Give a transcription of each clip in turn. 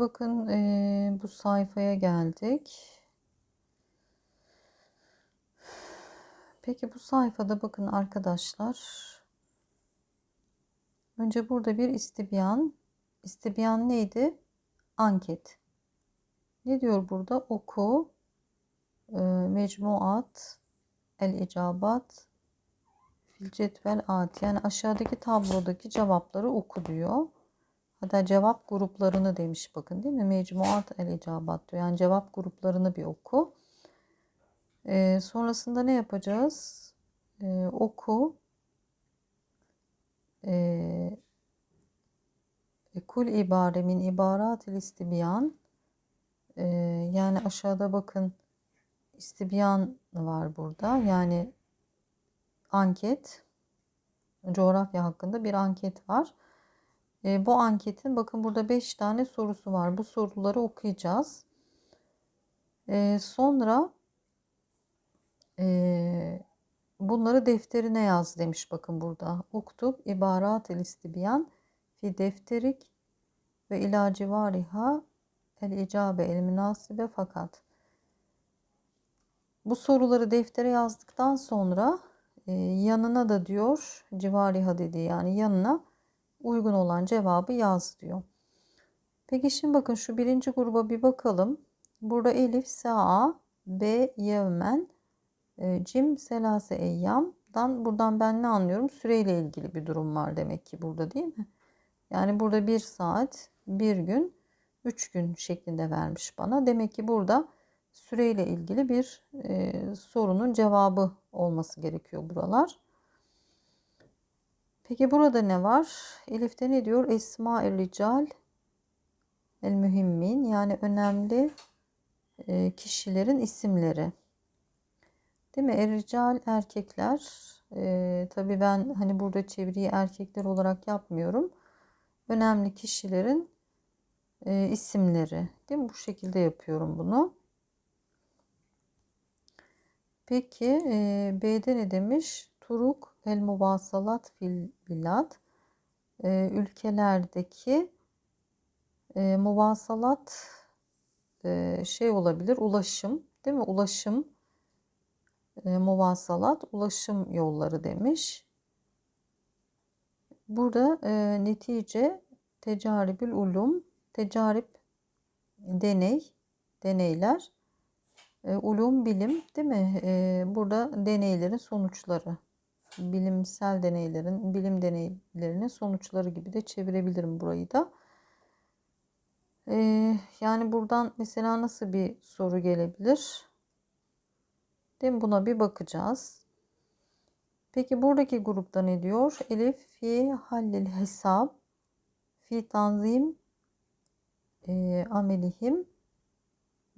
Bakın eee, bu sayfaya geldik. Peki bu sayfada bakın arkadaşlar. Önce burada bir istibyan. İstibyan neydi? Anket. Ne diyor burada? Oku. eee, mecmuat. El icabat. Fil cetvel at. Yani aşağıdaki tablodaki cevapları oku diyor. Hatta cevap gruplarını demiş bakın değil mi? Mecmuat el icabat diyor. Yani cevap gruplarını bir oku. Ee, sonrasında ne yapacağız? Ee, oku. Ee, kul ibare min ibaratil istibyan. Ee, yani aşağıda bakın istibyan var burada. Yani anket. Coğrafya hakkında bir anket var. E, bu anketin bakın burada 5 tane sorusu var. Bu soruları okuyacağız. E, sonra e, bunları defterine yaz demiş bakın burada. Uktub ibarat el istibyan fi defterik ve ila civariha el icabe el münasibe fakat. Bu soruları deftere yazdıktan sonra e, yanına da diyor civariha dediği yani yanına uygun olan cevabı yaz diyor. Peki şimdi bakın şu birinci gruba bir bakalım. Burada elif, sa'a, b, yevmen, e, cim, selase, eyyamdan buradan ben ne anlıyorum? Süreyle ilgili bir durum var demek ki burada değil mi? Yani burada bir saat, bir gün, üç gün şeklinde vermiş bana. Demek ki burada süreyle ilgili bir e, sorunun cevabı olması gerekiyor buralar. Peki burada ne var? Elif'te ne diyor? Esma el rical el mühimmin yani önemli e, kişilerin isimleri. Değil mi? Er rical erkekler. E, tabii ben hani burada çeviriyi erkekler olarak yapmıyorum. Önemli kişilerin e, isimleri. Değil mi? Bu şekilde yapıyorum bunu. Peki e, B'de ne demiş? Turuk el muvasalat fil bilad e, ülkelerdeki e, muvasalat e, şey olabilir ulaşım değil mi? Ulaşım e, muvasalat ulaşım yolları demiş. Burada e, netice tecaribül ulum tecarip deney deneyler e, ulum bilim değil mi? E, burada deneylerin sonuçları bilimsel deneylerin, bilim deneylerinin sonuçları gibi de çevirebilirim burayı da. Ee, yani buradan mesela nasıl bir soru gelebilir? Değil mi? Buna bir bakacağız. Peki buradaki grupta ne diyor? Elif fi hallil hesap fi tanzim e, amelihim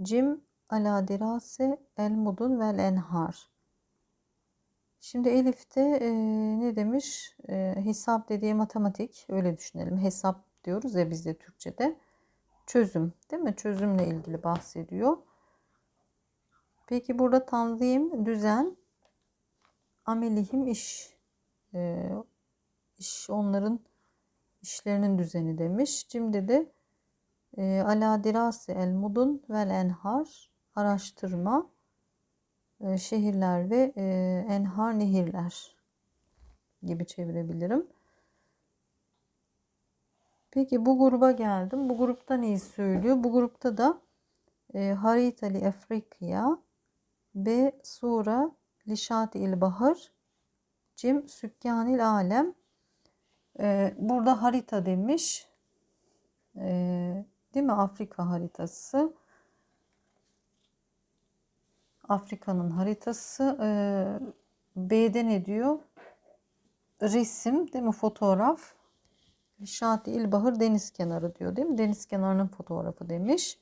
cim ala dirase el mudun vel enhar. Şimdi Elif'te e, ne demiş? E, hesap dediği matematik öyle düşünelim. Hesap diyoruz ya bizde Türkçe'de. Çözüm değil mi? Çözümle ilgili bahsediyor. Peki burada tanzim, düzen, amelihim iş. E, iş onların işlerinin düzeni demiş. Şimdi de ala dirase el mudun vel enhar araştırma şehirler ve e, enhar nehirler gibi çevirebilirim. Peki bu gruba geldim. Bu grupta neyi söylüyor? Bu grupta da e, haritali Afrikya B sura lişati il bahar cim sükkanil alem e, burada harita demiş. E, değil mi? Afrika haritası. Afrika'nın haritası. B'de ne diyor? Resim değil mi? Fotoğraf. Şati İlbahır deniz kenarı diyor değil mi? Deniz kenarının fotoğrafı demiş.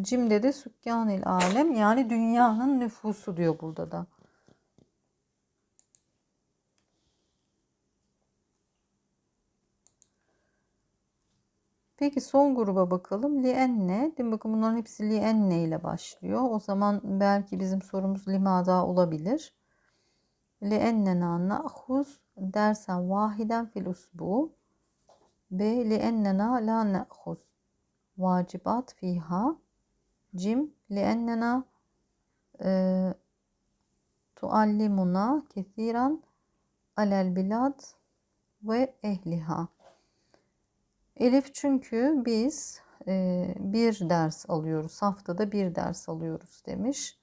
Cim'de de Sükkanil Alem yani dünyanın nüfusu diyor burada da. Peki son gruba bakalım. Lienne. Değil mi? Bakın bunların hepsi lienne ile başlıyor. O zaman belki bizim sorumuz limada olabilir. Liennena na'huz dersen vahiden fil usbu. B liennena la na'huz. vacibat fiha cim liennena e, tuallimuna kethiran alel bilad ve ehliha. Elif çünkü biz e, bir ders alıyoruz. Haftada bir ders alıyoruz demiş.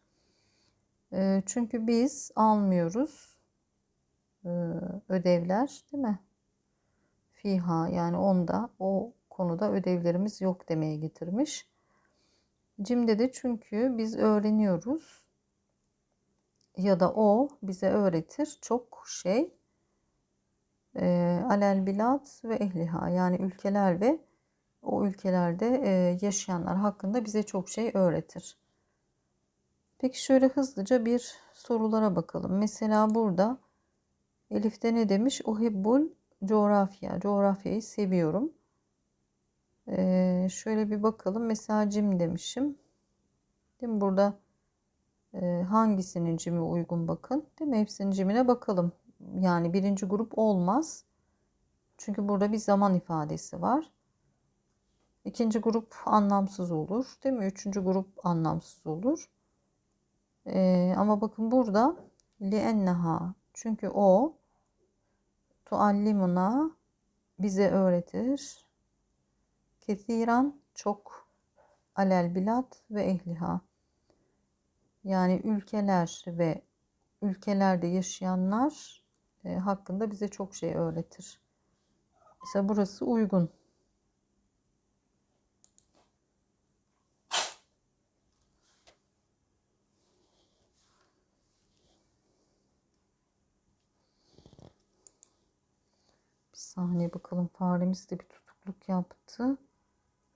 E, çünkü biz almıyoruz e, ödevler değil mi? Fiha yani onda o konuda ödevlerimiz yok demeye getirmiş. Cimde de çünkü biz öğreniyoruz ya da o bize öğretir çok şey. E, alel bilad ve ehliha yani ülkeler ve o ülkelerde e, yaşayanlar hakkında bize çok şey öğretir. Peki şöyle hızlıca bir sorulara bakalım. Mesela burada Elif'te ne demiş? Uhibbul coğrafya. Coğrafyayı seviyorum. Ee, şöyle bir bakalım. Mesela cim demişim. Değil mi? Burada e, hangisinin cimi uygun bakın. Değil mi? Hepsinin cimine bakalım. Yani birinci grup olmaz. Çünkü burada bir zaman ifadesi var. İkinci grup anlamsız olur. Değil mi? Üçüncü grup anlamsız olur. Ee, ama bakın burada lienneha çünkü o tuallimuna bize öğretir. Kethiran çok alel bilad ve ehliha. Yani ülkeler ve ülkelerde yaşayanlar hakkında bize çok şey öğretir. Mesela burası uygun. Bir saniye bakalım faremiz de bir tutukluk yaptı.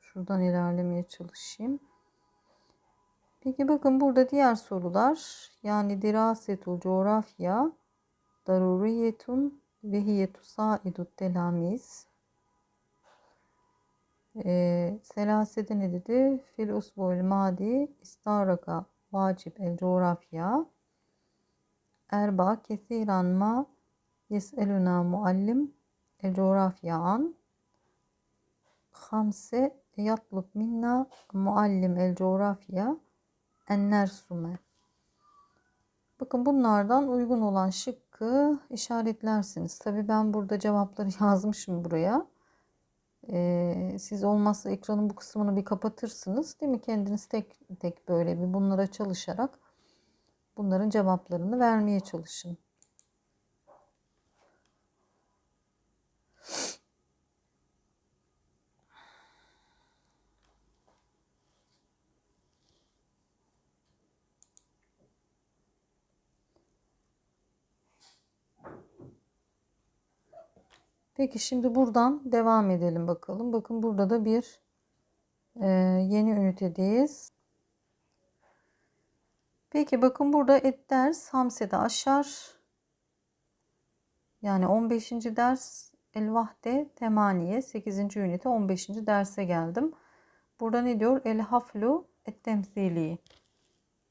Şuradan ilerlemeye çalışayım. Peki bakın burada diğer sorular. Yani dirasetul coğrafya daruriyetun ve hiye tusaidut telamiz. Ee, selasede ne dedi? Fil usbu'l madi istaraka vacib el coğrafya. Erba kesiran ma yeseluna muallim el coğrafya an. Hamse yatlub minna muallim el coğrafya ennersume. Bakın bunlardan uygun olan şıkkı işaretlersiniz. Tabi ben burada cevapları yazmışım buraya. Ee, siz olmazsa ekranın bu kısmını bir kapatırsınız. Değil mi? Kendiniz tek tek böyle bir bunlara çalışarak bunların cevaplarını vermeye çalışın. Peki şimdi buradan devam edelim bakalım. Bakın burada da bir e, yeni ünitedeyiz. Peki bakın burada et ders hamsede aşar. Yani 15. ders el vahde temaniye 8. ünite 15. derse geldim. Burada ne diyor? El haflu et temsili.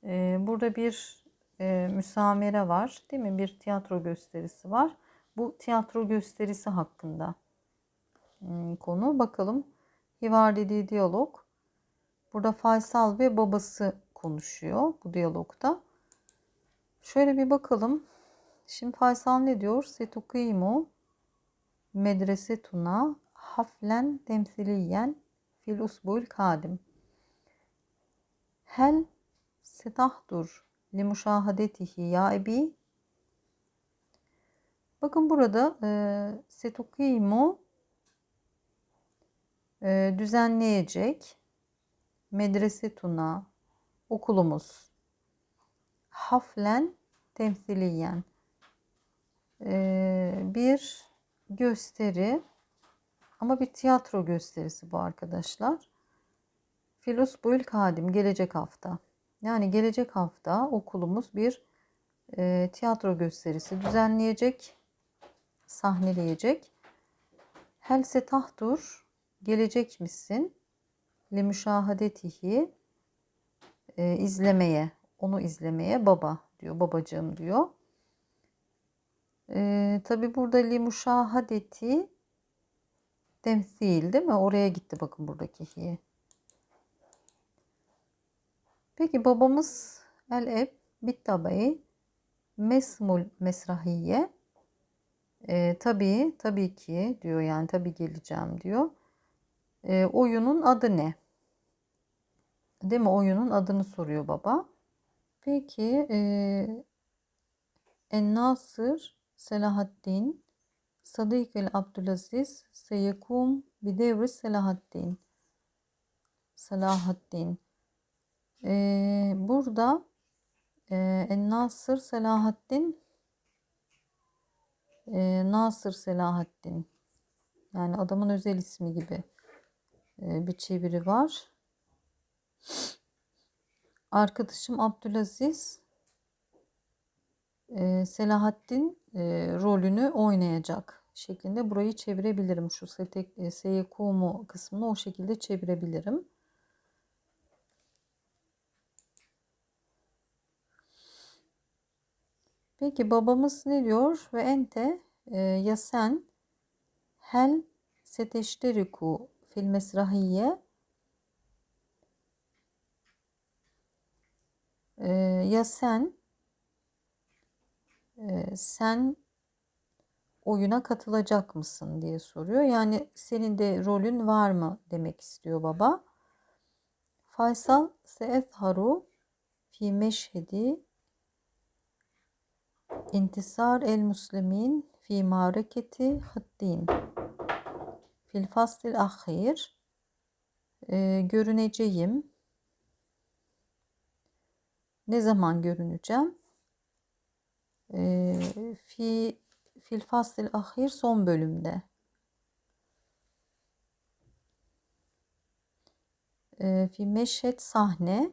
Ee, burada bir e, müsamere var değil mi? Bir tiyatro gösterisi var. Bu tiyatro gösterisi hakkında hmm, konu. Bakalım. Hivar dediği diyalog. Burada Faysal ve babası konuşuyor bu diyalogda. Şöyle bir bakalım. Şimdi Faysal ne diyor? Setukimu medresetuna haflen temsiliyen fil usbul kadim. Hel setahdur li muşahadetihi ya ebi. Bakın burada e, setukimu e, düzenleyecek medresetuna okulumuz haflen temsiliyen ee, bir gösteri ama bir tiyatro gösterisi bu arkadaşlar. Filos Buyul Kadim gelecek hafta. Yani gelecek hafta okulumuz bir e, tiyatro gösterisi düzenleyecek, sahneleyecek. Helse tahtur gelecek misin? Li müşahadetihi e, izlemeye, onu izlemeye baba diyor, babacığım diyor. E, Tabi burada li müşahadeti temsil değil mi? Oraya gitti bakın buradaki hi. Peki babamız el eb bit mesmul mesrahiye e, tabii tabii ki diyor yani tabii geleceğim diyor. E, oyunun adı ne? Değil mi? Oyunun adını soruyor baba. Peki e, En-Nasır Selahaddin Sadık el Abdülaziz Seyekum Bidevri Selahaddin Selahaddin ee, burada e, En-Nasır Selahaddin e, Nasır Selahaddin yani adamın özel ismi gibi e, bir çeviri var. Arkadaşım Abdülaziz e, Selahaddin e, rolünü oynayacak şeklinde burayı çevirebilirim. Şu e, Seyekumu kısmını o şekilde çevirebilirim. Peki babamız ne diyor? Ve ente e, ya sen hel seteşteriku fil mesrahiye e, ya sen e, sen oyuna katılacak mısın diye soruyor. Yani senin de rolün var mı demek istiyor baba. Faysal seetharu fi meşhedi İntisar el Müslimin fi mareketi Hıddin fil faslil ahir e, görüneceğim. Ne zaman görüneceğim? E, fi fil faslil ahir son bölümde. E, fi meşhed sahne.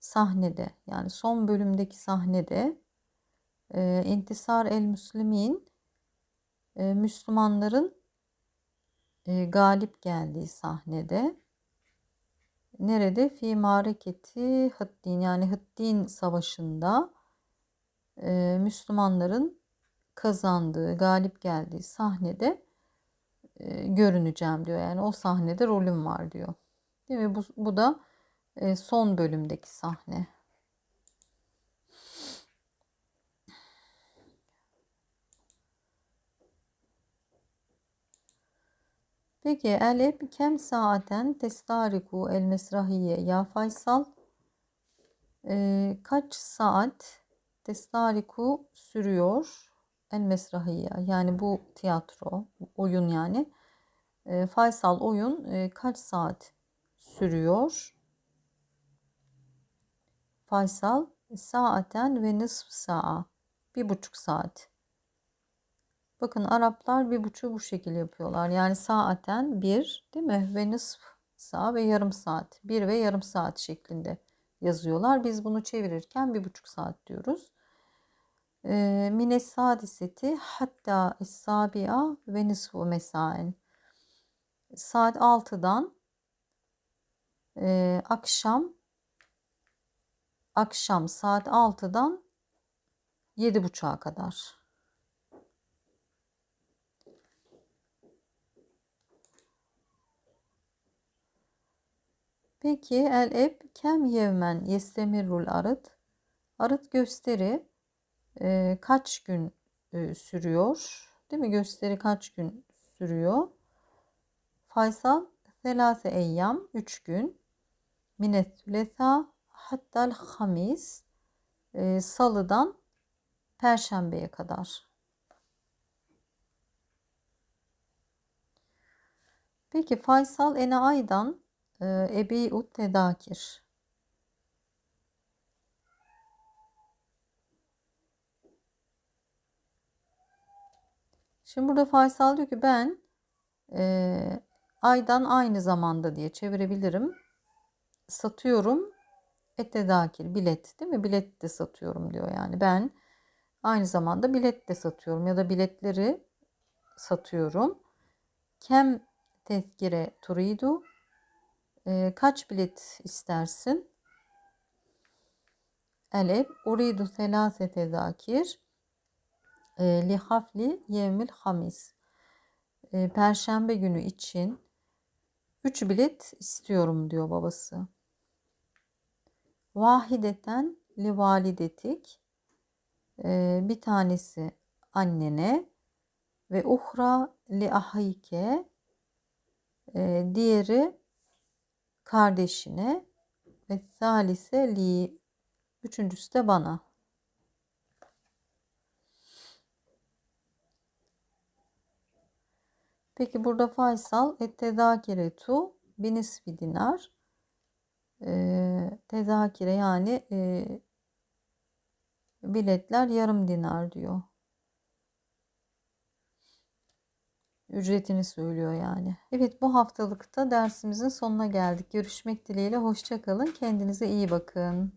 Sahnede yani son bölümdeki sahnede e, İntisar el Müslimin e, Müslümanların e, galip geldiği sahnede. Nerede? Fi mareketi Hıddin yani Hıddin savaşında e, Müslümanların kazandığı galip geldiği sahnede e, görüneceğim diyor. Yani o sahnede rolüm var diyor. Değil mi? Bu, bu da e, son bölümdeki sahne Peki eleb kem saaten testariku el mesrahiye ya Faysal. E, kaç saat testariku sürüyor el mesrahiye? Yani bu tiyatro oyun yani. E, Faysal oyun e, kaç saat sürüyor? Faysal saaten ve nısf saa bir buçuk saat Bakın Araplar bir buçuğu bu şekilde yapıyorlar. Yani saaten bir değil mi? Ve nısf saat ve yarım saat. Bir ve yarım saat şeklinde yazıyorlar. Biz bunu çevirirken bir buçuk saat diyoruz. Ee, mine sadiseti hatta sabia ve nisfu mesain. Saat 6'dan e, akşam akşam saat 6'dan 7.30'a kadar. Peki el eb kem yevmen yestemirul arıt. Arıt gösteri e, kaç gün e, sürüyor? Değil mi? Gösteri kaç gün sürüyor? Faysal selase eyyam 3 gün. Minet sülesa hattal hamis e, salıdan perşembeye kadar. Peki Faysal ene aydan ee, Ebi ut tedakir. Şimdi burada Faysal diyor ki ben e, aydan aynı zamanda diye çevirebilirim. Satıyorum ettedakir bilet değil mi? Bilet de satıyorum diyor yani ben aynı zamanda bilet de satıyorum ya da biletleri satıyorum. Kem tezkire turidu e, kaç bilet istersin? Eleb uridu selasete zakir e, li hafli yevmil hamis. E, Perşembe günü için 3 bilet istiyorum diyor babası. Vahideten li validetik. Ee, bir tanesi annene ve uhra li ahike. Ee, diğeri kardeşine ve salise li üçüncüsü de bana. Peki burada Faysal ettezakiretu binisfi dinar. Ee, tezakire yani e, biletler yarım dinar diyor. Ücretini söylüyor yani. Evet bu haftalıkta dersimizin sonuna geldik. Görüşmek dileğiyle. Hoşçakalın. Kendinize iyi bakın.